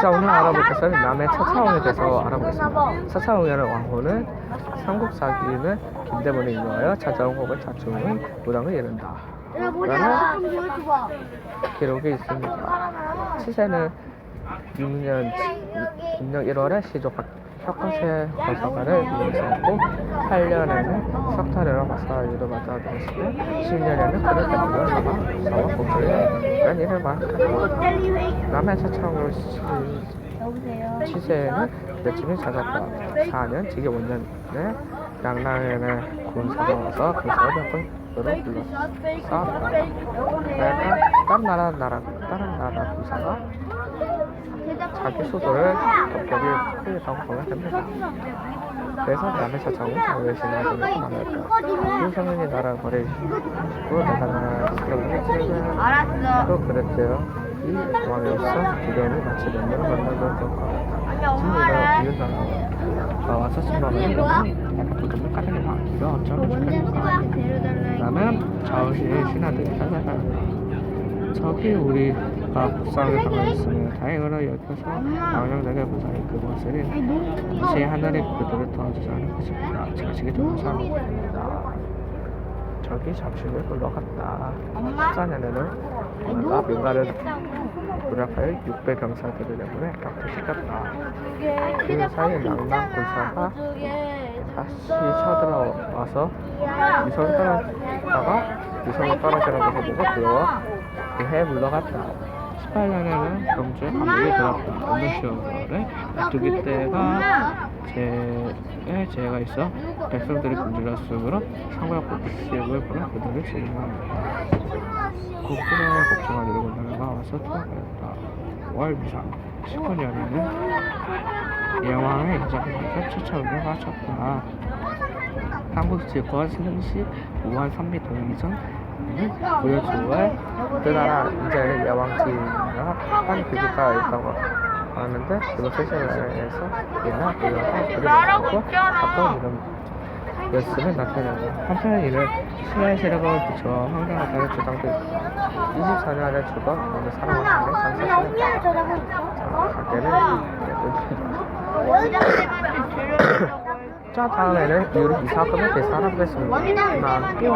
자 오늘 알아볼 것은 남의 차차홍에 대해서 알아보겠습니다. 차차홍이라는 왕후는 삼국사기는 김대문에 인도하여 차차홍 혹은 차충의 무당을 이른다. 보여줘봐 기록이 있습니다. 치세는 6년 6년 1월에 시조 혁화세 거사관을 이루었고 8년에는 석탄이라 마사이로 맞아들었으며 10년에는 그를 사망 사망 공주에 이를 말한다. 젤리 회이 남의 여보세요 치세는 며칠이 찾았다. 4년 지기 5년에 양랑에는 군사가 와서 군사를 몇번 불러 싸웠다. 그러니까 다른 나라 나라 다른 나라 군사가 자기 수도를 덮개를 크게 정보가 됩니다. 그래서 남의 차차홍은 자유의 신을 가지고 만났다. 유성현이 나라 버리고 내가 나라 세력을 치르고 알았어 또 그랬대요. 이 왕으로서 기대는 마치 멤버를 만나는 것 같다. 진리가 이웃 나라 나와 서 신방을 약간 부금을 까르게 막기가 어쩌면 좋겠는가. 그다음에 자우시의 신하들이 찾아가 저기 우리 가 복상을 당했으면 다행으로 여기서 왕령에게 무사히 그것을 다시 하늘의 그들을 도와주자는 것입니다. 제가 지게 좀 사람입니다. 저기 잠시를 흘러갔다. 14년에는 뭔가 민가를 무력하여 6배 병사들을 내보내 격퇴시켰다. 그 사이 낭랑 군사가 다시 쳐들어와서 미성을 떨어다가 미성을 떨어지는 것을 보고 두려워 그해 물러갔다. 18년에는 경주에 감옥에 들었다. 없는 시험을 두기 때가 제에 죄가 있어 백성들이 굶주렸으므로 상과 복식을 보내 그들을 진행합니다. 국군의 이루고 나가 와서 투하하였다. 월 미상 19년에는 예왕의 인정에서 추천을 마쳤다. 한국 질권 승시 우한 선미 동의전 보여주어 그 나라 이제는 예왕지가 한 교주가 있다고 하는데 그것을 신라에서 이나 그려서 그려놓고 어떤 이름 였음을 나타낸다. 한편 이는 신라의 세력을 붙여 황당하다는 주장도 있다. 24년에 죽어 어느 사람을 만내 장사시켰다. 가게는 자 다음에는 이사금에 대해서 알아보겠습니다. 나 뿅.